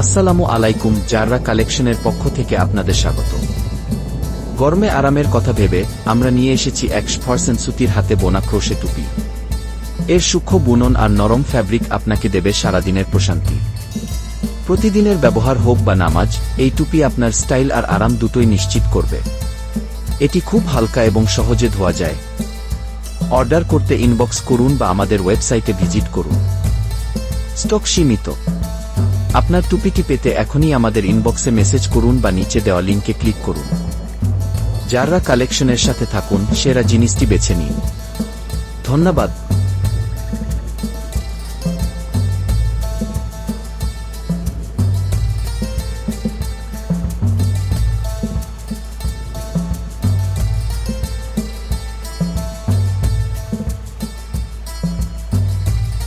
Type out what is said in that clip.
আসসালামু আলাইকুম জাররা কালেকশনের পক্ষ থেকে আপনাদের স্বাগত। গরমে আরামের কথা ভেবে আমরা নিয়ে এসেছি একশ পার্সেন্ট সুতির হাতে বোনা ক্রোশে টুপি। এর সূক্ষ্ম বুনন আর নরম ফ্যাব্রিক আপনাকে দেবে সারাদিনের প্রশান্তি। প্রতিদিনের ব্যবহার হোক বা নামাজ, এই টুপি আপনার স্টাইল আর আরাম দুটোই নিশ্চিত করবে। এটি খুব হালকা এবং সহজে ধোয়া যায়। অর্ডার করতে ইনবক্স করুন বা আমাদের ওয়েবসাইটে ভিজিট করুন। স্টক সীমিত। আপনার টুপিটি পেতে এখনই আমাদের ইনবক্সে মেসেজ করুন বা নিচে দেওয়া লিঙ্কে ক্লিক করুন। যারা কালেকশনের সাথে থাকুন, সেরা জিনিসটি বেছে নিন। ধন্যবাদ।